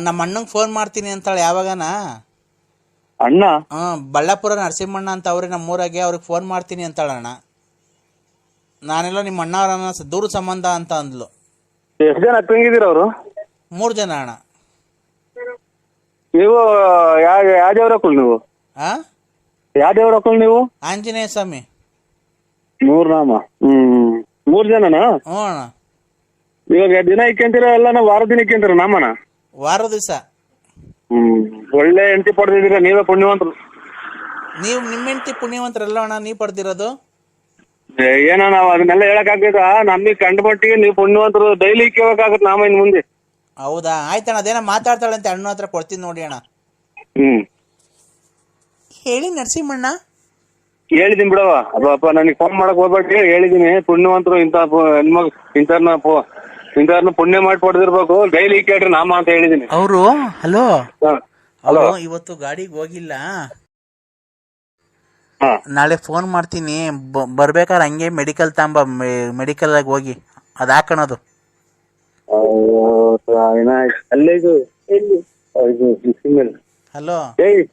ನಮ್ಮ ಅಣ್ಣಂಗ್ ಫೋನ್ ಮಾಡ್ತೀನಿ ಅಂತಾಳೆ ಯಾವಾಗನ? ಅಣ್ಣ? ಹ್ಮ್ ಬಳ್ಳಾಪುರ ನರಸಿಂಹಣ್ಣ ಅಂತ ಅವ್ರೇ ನಮ್ಮ ಊರಾಗೆ ಅವ್ರಿಗೆ ಫೋನ್ ಮಾಡ್ತೀನಿ ಅಂತಾಳಣ್ಣ ನಾನೆಲ್ಲ ನಿಮ್ಮ ಅಣ್ಣವ್ರನ್ನ ಸ- ದೂರ ಸಂಬಂಧ ಅಂತ ಅಂದ್ಲು. ಎಷ್ಟು ಜನ ತಂಗಿದ್ದೀರ ಅವರು? ಮೂರು ಜನ ಅಣ್ಣ. ನೀವು ಯಾವ ಯಾವ ದೇವ್ರ ನೀವು? ಆ? ಯಾವ ದೇವ್ರ ನೀವು? ಆಂಜನೇಯ ಸ್ವಾಮಿ. ಮೂರ್ ನಾಮ. ಹ್ಮ್ ಮೂರ್ ಜನನಾ? ಹ್ಞೂ ಅಣ್ಣ. ಇವಾಗ ದಿನ ಇಕ್ಕಂತೀರ ಎಲ್ಲ ನಾವು ವಾರ ದಿನ ಇಕ್ಕಂತೀರ ನಾಮನ? ವಾರ ದಿವಸ. ಹ್ಮ್. ಒಳ್ಳೆ ಹೆಂಡತಿ ಪಡೆದಿದ್ದೀರ? ನೀವೇ ಪುಣ್ಯವಂತರು. ನೀವು ನಿಮ್ಮ ಹೆಂಡತಿ ಪುಣ್ಯವಂತರಲ್ಲ ಅಣ್ಣ ನೀವು ಪಡೆದಿರೋದು? ಏ, ಏನೋ ನಾವು ಅದನ್ನೆಲ್ಲ ಹೇಳಕ್ ಆಗ್ತದ ನಮಗೆ ಕಂಡ ಮಟ್ಟಿಗೆ ನೀವು ಪುಣ್ಯವಂತರು ಡೈಲಿ ಕೇಳಬೇಕಾಗುತ್ತೆ ನಾಮ ಇನ್ ಮುಂದೆ. ಹೌದಾ? ಆಯ್ತಣ್ಣ ಅದೇನೋ ಮಾತಾಡ್ತಾಳಂತೆ ಅಣ್ಣ ಹತ್ರ ಕೊಡ್ತೀನಿ ನೋಡಿ ಅಣ್ಣ. ಹ್ಮ್. ಹೇಳಿ ನರಸಿಂಹಣ್ಣ. ಹೇಳಿದೀನಿ ಬಿಡವ ಅಪ್ಪ ನನಗೆ ಫೋನ್ ಮಾಡಕ್ ಹೋಗ್ಬೇಡಿ ಹೇಳಿದೀನಿ. ಪುಣ್ಯವಂತರು ಇಂತ ಹೆಣ್ಮಗ್ ಇಂಥವ್ರನ್ನ ಇಂಥವ್ರನ್ನ ಪುಣ್ಯ ಮಾಡಿ ಪಡೆದಿರ್ಬೇಕು. ಡೈಲಿ ಕೇಳ್ರಿ ನಾಮ ಅಂತ ಹೇಳಿದೀನಿ. ಅವರು? ಹಲೋ? ಹಲೋ. ಅವರು ಇವತ್ತು ಗಾಡಿಗೆ ಹೋಗಿಲ್ಲ. ಹಾ. ನಾಳೆ ಫೋನ್ ಮಾಡ್ತೀನಿ. ಬ- ಬರ್ಬೇಕಾದ್ರೆ ಹಂಗೆ ಮೆಡಿಕಲ್ ತಾಂಬ ಮೆಡಿಕಲ್ ಆಗಿ ಹೋಗಿ. ಅದ್ ಹಾಕೋಣದು. ಹಲೋ? ಏಯ್.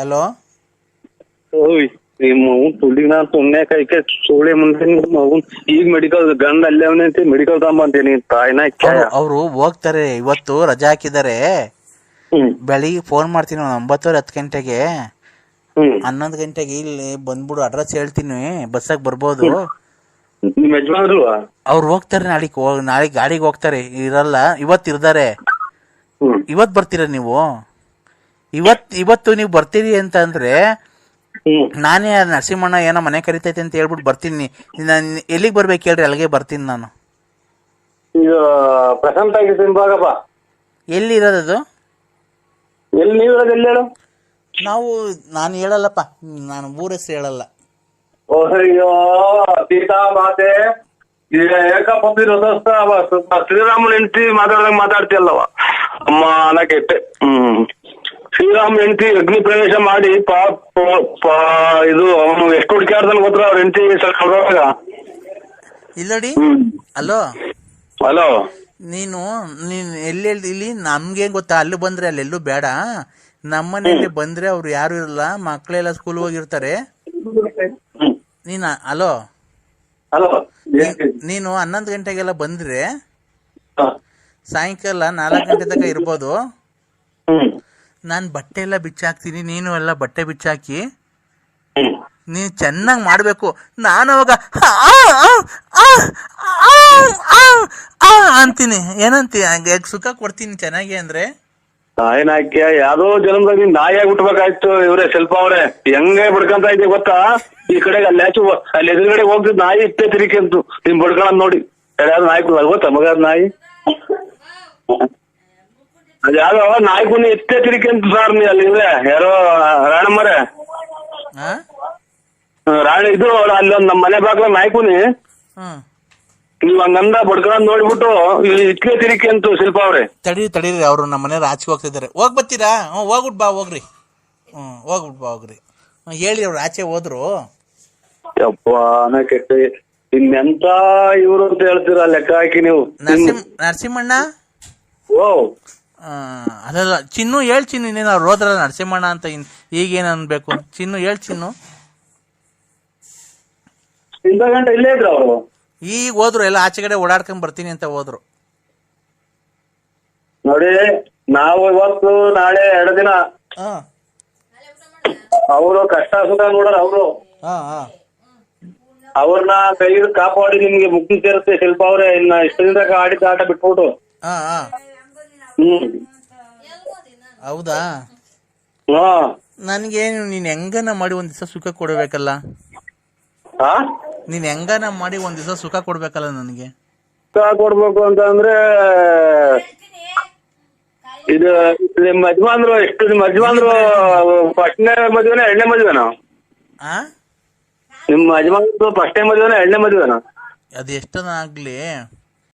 ಹಲೋ? ಓಯ್. ನಿಮ್ಮ ಅವ್ನ್ ಸುಮ್ನೆ ಕೈಕೆ ಸೋಳೆ ಮುಂದೆ ನಿಮ್ಮ ಅವ್ನ್ ಈಗ ಮೆಡಿಕಲ್ ಗಂಡ ಅಲ್ಲೇ ಅವನೇ ಅಂತ ಮೆಡಿಕಲ್ ತಗೊಂಬಂತೀನಿ ತಾಯಿನ ಅವರು ಹೋಗ್ತಾರೆ ಇವತ್ತು ರಜಾ ಹಾಕಿದ್ದಾರೆ. ಹ್ಮ್. ಬೆಳಿಗ್ಗೆ ಫೋನ್ ಮಾಡ್ತೀನಿ ಒಂದು ಒಂಬತ್ತುವರೆ ಹತ್ತು ಗಂಟೆಗೆ. ಹ್ಮ್. ಹನ್ನೊಂದು ಗಂಟೆಗೆ ಇಲ್ಲಿ ಬಂದ್ಬಿಡು ಅಡ್ರೆಸ್ ಹೇಳ್ತೀನಿ ಬಸ್ಸಾಗ ಬರ್ಬೋದು. ನಿಮ್ ಯಜಮಾನ್ರಲ್ವಾ? ಅವ್ರು ಹೋಗ್ತಾರೆ ನಾಳೆಗೆ ಹೋಗ್ ನಾಳೆ ಗಾಡಿಗೆ ಹೋಗ್ತಾರೆ ಇರಲ್ಲ ಇವತ್ತು ಇರ್ತಾರೆ ಹ್ಮ್. ಇವತ್ತು ಬರ್ತೀರಾ ನೀವು? ಇವತ್ ಇವತ್ತು ನೀವು ಬರ್ತೀರಿ ಅಂತ ಅಂದ್ರೆ ನಾನೇ ನರಸಿಂಹಣ್ಣ ಏನೋ ಮನೆ ಕರಿತೈತೆ ಅಂತ ಹೇಳ್ಬಿಟ್ಟು ಬರ್ತೀನಿ. ನಾನು ಎಲ್ಲಿಗೆ ಬರ್ಬೇಕು ಹೇಳ್ರಿ? ಅಲ್ಲಿಗೆ ಬರ್ತೀನಿ ನಾನು. ಈಗ ಪ್ರಶಾಂತ್ ಆಗಿದ್ದೀನಿ ಬಾಗಪ್ಪ ಎಲ್ಲಿ ಇರೋದದು ಎಲ್ಲಿ ನೀವ್ ಇರೋದು ಎಲ್ಲಿ ಹೇಳು? ನಾವು ನಾನು ಹೇಳಲ್ಲಪ್ಪ. ನಾನು ಊರ ಹೆಸರು ಹೇಳಲ್ಲ. ಅಯ್ಯೋ ಸೀತಾ ಮಾತೆ ಏಕ ಬಂದಿರೋದು ಶ್ರೀರಾಮನ ಹೆಂಡತಿ ಮಾತಾಡ್ದಾಗ ಮಾತಾಡ್ತಿಯಲ್ಲವ. ಅಮ್ಮ ಅನ್ನಕ್ಕೆ ಹ್ಮ್. ಶ್ರೀರಾಮ ಹೆಂಡತಿ ಅಗ್ನಿ ಪ್ರವೇಶ ಮಾಡಿ ಪಾಪ ಇದು ಅವನು ಎಷ್ಟು ಹುಡುಕ್ಯಾಡ್ದನ್ ಗೊತ್ತರ ಅವ್ರ ಹೆಂಡತಿ ಕಳ್ದಾಗ ಇಲ್ಲಡಿ ಹಲೋ ಹಲೋ ನೀನು ನೀನ್ ಎಲ್ಲಿ ಇಲ್ಲಿ ನಮ್ಗೇನ್ ಗೊತ್ತಾ? ಅಲ್ಲಿ ಬಂದ್ರೆ ಅಲ್ಲೆಲ್ಲೂ ಬೇಡ. ನಮ್ಮನೆಯಲ್ಲಿ ಬಂದ್ರೆ ಅವ್ರು ಯಾರು ಇರಲ್ಲ. ಮಕ್ಕಳೆಲ್ಲ ಸ್ಕೂಲ್ ಹೋಗಿರ್ತಾರೆ. ನೀನ ಹಲೋ ನೀನು ಹನ್ನೊಂದು ಗಂಟೆಗೆಲ್ಲ ಬಂದ್ರೆ ಸಾಯಂಕಾಲ ನಾಲ್ಕು ಗಂಟೆ ತನಕ ಇರ್ಬೋದು. ನಾನು ಬಟ್ಟೆ ಎಲ್ಲ ಬಿಚ್ಚಾಕ್ತೀನಿ ನೀನು ಎಲ್ಲ ಬಟ್ಟೆ ಬಿಚ್ಚಾಕಿ. ನೀನ್ ನೀನು ಚೆನ್ನಾಗಿ ಮಾಡಬೇಕು. ನಾನು ಅವಾಗ ಅಂತೀನಿ. ಏನಂತಿ? ಹಂಗೆ ಸುಖ ಕೊಡ್ತೀನಿ ಚೆನ್ನಾಗಿ ಅಂದ್ರೆ. ಹಾಕಿ ಯಾವ್ದೋ ಜನ್ಮದಾಗ ನೀನ್ ನಾಯಿಯಾಗಿ ಹುಟ್ಬೇಕಾಯ್ತು ಇವ್ರೆ ಸ್ವಲ್ಪ ಅವ್ರೆ. ಹೆಂಗೆ ಬಡ್ಕಂತ ಇದೆ ಗೊತ್ತಾ? ಈ ಕಡೆಗೆ ಅಲ್ಲಿ ಆಚು ಅಲ್ಲಿ ಎದುರುಗಡೆ ಹೋಗ್ತಿದ್ ನಾಯಿ ಇಟ್ಟೆ ತಿರಿಕೆಂತು ನಿಮ್ ಬಡ್ಕೊಳದ್ ನೋಡಿ. ಯಾವ್ದು ನಾಯಿ ಗೊತ್ತಾ? ಮಗ ನಾಯಿ? ಅದ್ ನಾಯ್ಕುನಿ ನಾಯಿ ಕುನಿ ಎತ್ತೆ ತಿರಿಕೆಂತು ಸರ್ ನೀ ಅಲ್ಲಿಂದ ಇವ್ರೆ ಯಾರೋ ರಾಣಮ್ಮರೇ. ಹಾ ರಾಣ ಇದು ಅಲ್ಲಿ ಒಂದ್ ನಮ್ಮ ಮನೆ ಬಾಗ್ಲ ನಾಯ್ಕುನಿ. ಹ್ಮ್. ನೀವ್ ಹಂಗಂದ ಬಡ್ಕೊಂಡ್ ನೋಡ್ಬಿಟ್ಟು ಇಟ್ಕೆ ತಿರಿಕೆಂತು ಶಿಲ್ಪ ಅವ್ರೆ. ತಡೀರಿ ತಡೀರಿ ಅವರು ನಮ್ಮ ಮನೆಯವ್ರು ಆಚೆಗೆ ಹೋಗ್ತಿದ್ದಾರೆ. ಹೋಗಿ ಬರ್ತೀರಾ? ಹ್ಞೂ ಹೋಗ್ಬಿಟ್ಟು ಬಾ ಹೋಗ್ರಿ. ಹ್ಞೂ ಹೋಗ್ಬಿಟ್ ಬಾ ಹೋಗ್ರಿ. ಹೇಳಿ ಅವ್ರು ಆಚೆ ಹೋದ್ರು. ಯಪ್ಪ ನಾ ಕೆಟ್ಟ. ಇನ್ನೆಂತ ಇವ್ರು ಅಂತ ಹೇಳ್ತೀರಾ ಲೆಕ್ಕ ಹಾಕಿ ನೀವು? ನರಸಿಂಹ ನರಸಿಂಹಣ್ಣ? ಓ ಅದಲ್ಲ ಚಿನ್ನು ಹೇಳ್ ಚಿನ್ನು ಇನ್ನೇನು ಅವ್ರು ಹೋದ್ರಲ್ಲ ನರಸಿಂಹಣ್ಣ ಅಂತ ಇನ್ ಈಗೇನು ಅನ್ಬೇಕು? ಚಿನ್ನು ಹೇಳ್ ಚಿನ್ನು. ಇಲ್ಲೇ ಇದ್ರು ಅವರು. ಈಗ ಹೋದ್ರು ಎಲ್ಲ ಆಚೆ ಕಡೆ ಓಡಾಡ್ಕೊಂಡ್ ಬರ್ತೀನಿ ಅಂತ ಹೋದ್ರು. ನೋಡಿ ನಾವು ಇವತ್ತು ನಾಳೆ ಎರಡು ದಿನ. ಹಾ. ಅವರು ಕಷ್ಟ ಸುಖ ನೋಡೋರು ಅವರು. ಹಾ ಹಾ. ಅವ್ರನ್ನ ಕೈ ಕಾಪಾಡಿ ನಿಮ್ಗೆ ಮುಕ್ತಿ ಸೇರುತ್ತೆ ಶಿಲ್ಪ ಅವ್ರೆ. ಇನ್ನ ಇಷ್ಟ ದಿನ ಆಡಿದ ಆಟ ಬಿಟ್ಬಿಟ್ಟು. ಹಾಂ ಹಾಂ. ಹ್ಮ್ ಹೌದಾ? ಹಾ. ನೀನ್ ನೀನು ಹೆಂಗನ ಮಾಡಿ ಒಂದ್ ದಿವಸ ಸುಖ ಕೊಡ್ಬೇಕಲ್ಲ? ಹಾ? ನೀನು ಹೆಂಗನ ಮಾಡಿ ಒಂದ್ ದಿವಸ ಸುಖ ಕೊಡಬೇಕಲ್ಲ ನನಗೆ? ಸುಖ ಕೊಡ್ಬೇಕು ಅಂತ ಅಂದ್ರೆ ಇದು ನಿಮ್ ಯಜಮಾನ್ರು ಎಷ್ಟು ನಿಮ್ಮ ಯಜಮಾನ್ರು ಫಸ್ಟ್ನೇ ಮದುವೆನ ಎರಡನೇ ಮದುವೆನ? ಆ? ನಿಮ್ಮ ಯಜಮಾನ್ರು ಫಸ್ಟ್ನೇ ಮದುವೆನ ಎರಡನೇ ಮದುವೆನ? ಅದು ಎಷ್ಟನ ಆಗಲಿ?